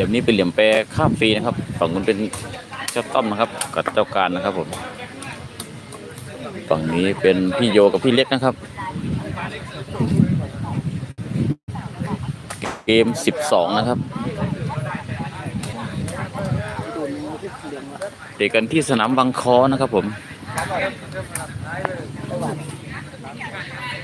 ลี่ยมนี้เป็นเหลี่ยมแปรข้ามฟรีนะครับฝั่งนู้นเป็นเจ้าต้อมนะครับ กับเจ้าการนะครับผมฝั่งนี้เป็นพี่โยกับพี่เล็กนะครับ เกม12นะครับเตะกันที่สนามบางคอนะครับผม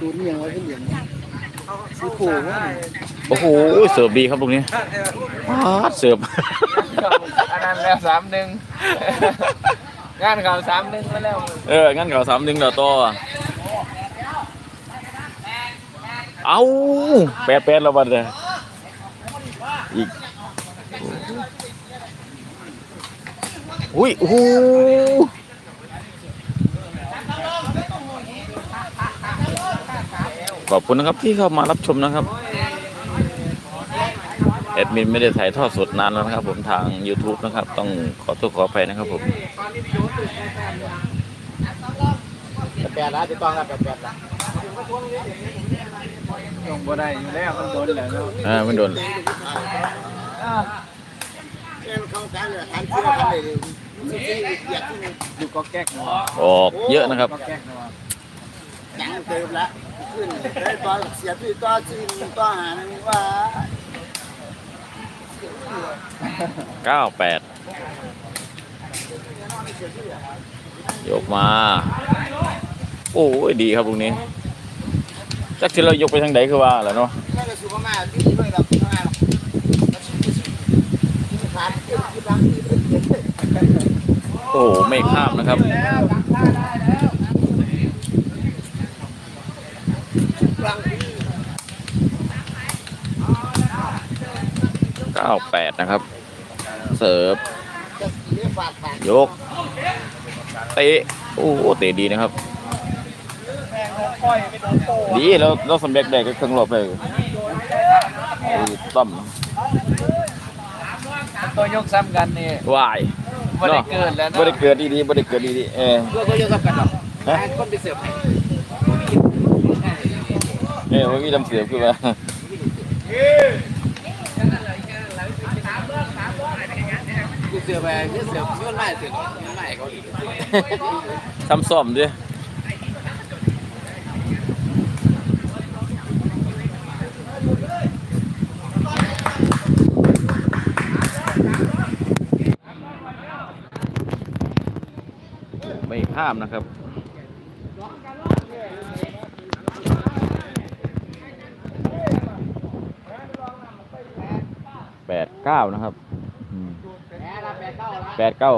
ดูนี่ยังไว้ที่เหรียญสี โผล่ว่าโอ้โหเสิร์ฟดีครับตรงนี้ปาดเสิร์ฟอันนั้นแล้วสามหนึ่งงานเขาสามหนึ่งมาแล้วเอองั้นเขาสามหนึ่งเดี๋ยวต่อเอาแปดแปดแล้วบัดเลยอีกอุ้ยโอ้โห ขอบคุณนะครับที่เข้ามารับชมนะครับแอดมินไม่ได้ถ่ายทอดสดนานแล้วนะครับ ผมทาง YouTube นะครับ ต้องขอโทษขออภัยนะครับผมแปดละติดต่อกันแปดแปดละลงบ่ได้อยู่แล้วมันโดนแล้วเนาะอ่าไม่โดนเอ็นเข้ากันเลยทันเชื่อกันเลยสีเหยียดที่อยู่ก็แก๊กเนาะออกเยอะนะครับก็แก๊กเนาะยังเติมละ ขึ้นได้ตอนเสียที่ต่อจีนต่อหานึงว่า98ยกมา โอ้ยดีครับตรงนี้จักที่เรายกไปทางใดคือว่าแหล้วเนาะน่าจะสูงมากที่ด้วยเราที่มาขาดที่ที่รังที่โอ้ไม่ข้ามนะครับ รังที่98นะครับ เสิร์ฟจะเรียกฝากฝากยกเตะโอ้เตะดีนะครับ ดีเราเราสำเร็จได้ก็ครึ่งรอบเลยโอ้ต้อมตัวยกซ้ำกันนี่วายบ่ได้เกิดแล้วบ่เนาะได้เกิดดีๆบ่ได้เกิดดีๆเออเพื่อก็จะกับกันหรอกคนไปเสิร์ฟ เออว่มีลำเสือคือว่าเสิร์ฟไปคือเสือไหร่เสือไหร่เขาอีทำซ่อมด้วยไม่ข้ามนะครับ แปด เก้านะครับแปดเก้า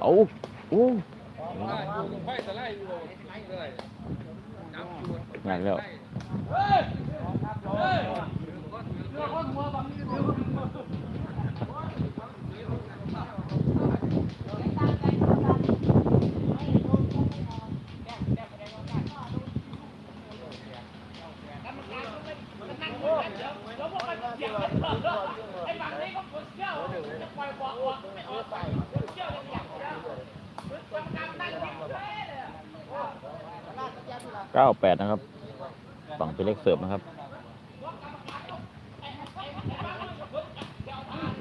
เอาโอ้งานแล้ว เก้าแปดนะครับ ฝั่งเป็นเล็กเสิร์ฟนะครับ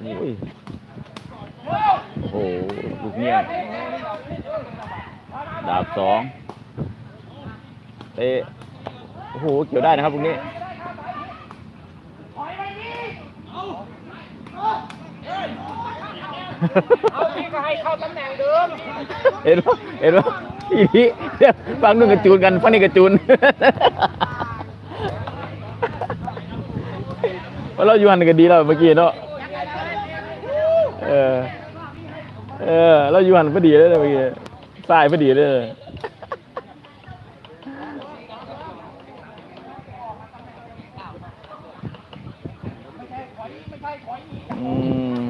โอ้ยโอ้โห ลูกเนี้ยดาบสองเตะ โอ้โห เกี่ยวได้นะครับลูกนี้ เอาพี่ก็ให้เข้าตำแหน่งเดิมเห็นปะเห็นปะอีพีฟังนึงกระจูนกันฟังนี่กระจูนว่าเราอยู่หันกันดีแล้วเมื่อกี้เนาะเออเออเราอยู่หันพอดีเลยเมื่อกี้สายพอดีเลยอืม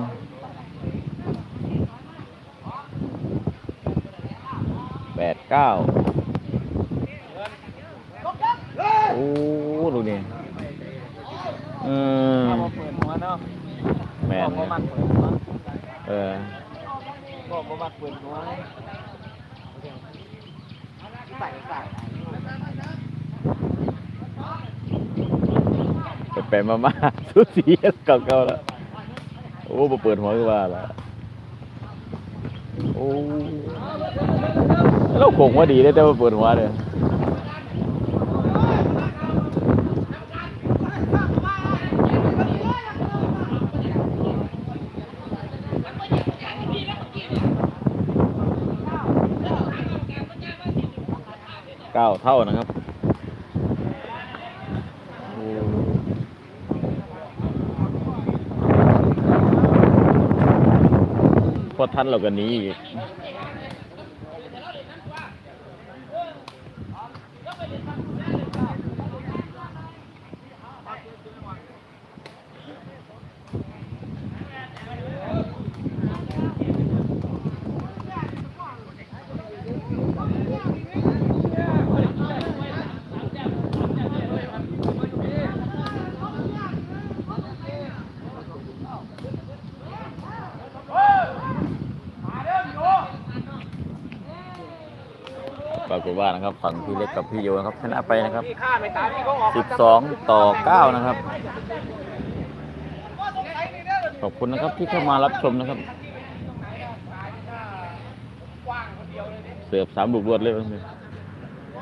แปดเก้าโอ้ดูนี่อืมเอามาเปิดหัวเนาะแมนบอกว่ามันเปิดหัวเออบอกว่ามันเปิดหัวใส่ใส่ไปๆมาๆสุดสีเก่าๆแล้วโอ้มาเปิดหัวคือว่าละ โอ้เราคงว่าดีได้แต่ว่าเปิดหัวเลยเก้าเท่านะครับ พอทันเรากันนี้อีก ปรากฏว่านะครับ ฝั่งพี่เล็กกับพี่โยนะครับชนะไปนะครับพี่ข้าไม่ตามพี่เขาออก12 ต่อ 9 นะครับ ขอบคุณนะครับที่เข้ามารับชมนะครับ เสือบสามบุกรวดเลยวันนี้ว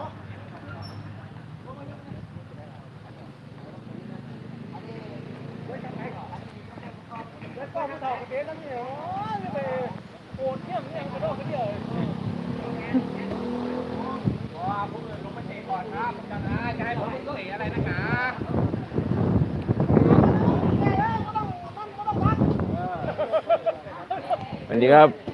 ่า สวัสดีครับ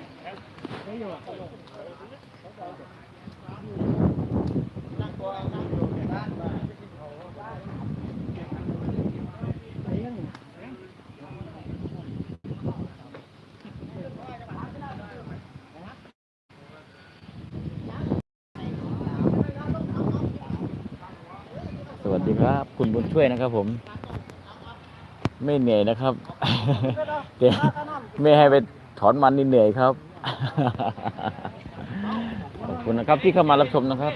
วัสดีครับ คุณบุญช่วยนะครับ ผม ไม่เหนื่อยนะครับแต่ไม่ให้ไปถอนมันนี่เหนื่อยครับขอบคุณนะครับ ที่เข้ามารับชมนะครับ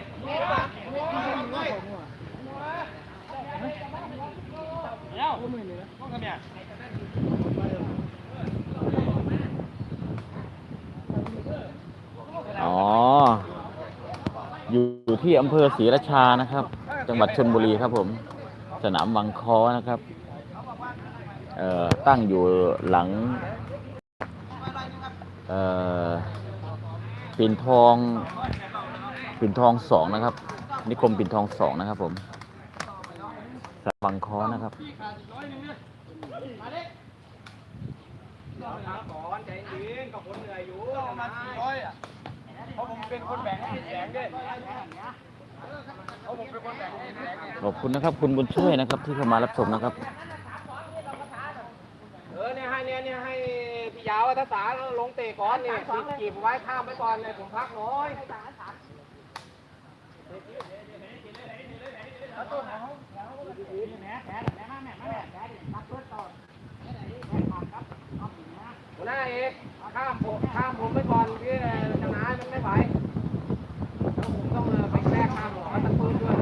อ๋อ อยู่ที่อำเภอศรีราชานะครับ จังหวัดชนบุรีครับผม สนามวังคอนะครับตั้งอยู่หลังปิ่นทองปิ่นทองสองนะครับ นิคมปิ่นทองสองนะครับผมสนามวังคอนะครับเพราะผมเป็นคนแบ่งให้แสงด้วย ขอบคุณนะครับ คุณบุญช่วยนะครับ ที่เข้ามารับชมนะครับ เออเนี่ยให้เนี่ยเนี่ยให้พี่ยาวทัศาลงเตะก่อนเนี่ยจีบไว้ข้ามไว้ก่อนเลยผมพักน้อยหัวหน้าเอกข้ามผมข้ามผมไปก่อนพี่ชนะมันไม่ไหวแล้วผมต้องไป คู่ก่อน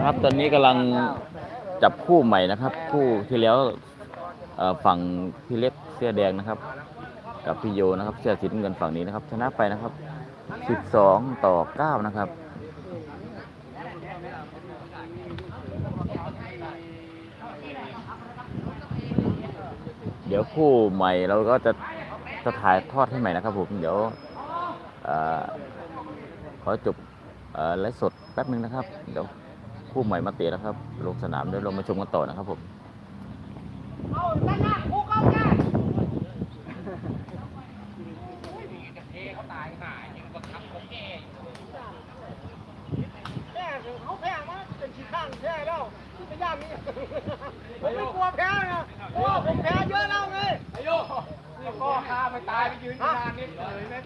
ครับตอนนี้กำลังจับคู่ใหม่นะครับ คู่ที่แล้ว ฝั่งพี่เล็กเสื้อแดงนะครับ กับพี่โยนะครับเสื้อสีน้ำเงินฝั่งนี้นะครับ ชนะไปนะครับ 12 ต่อ 9 นะครับเดี๋ยวคู่ใหม่เราก็จะจะถ่ายทอดให้ใหม่นะครับผมเดี๋ยวอขอจบไลฟ์สดแป๊บนึงนะครับ เดี๋ยวคู่ใหม่มาเตะนะครับลงสนามเดี๋ยวเรามาชมกันต่อนะครับผม ผมไม่กลัวแพ้นะเพราะว่าผมแพ้เยอะแล้วไงไอ้โยนี่พ่อข้าไม่ตายไปยืนนานนี่เลยไม่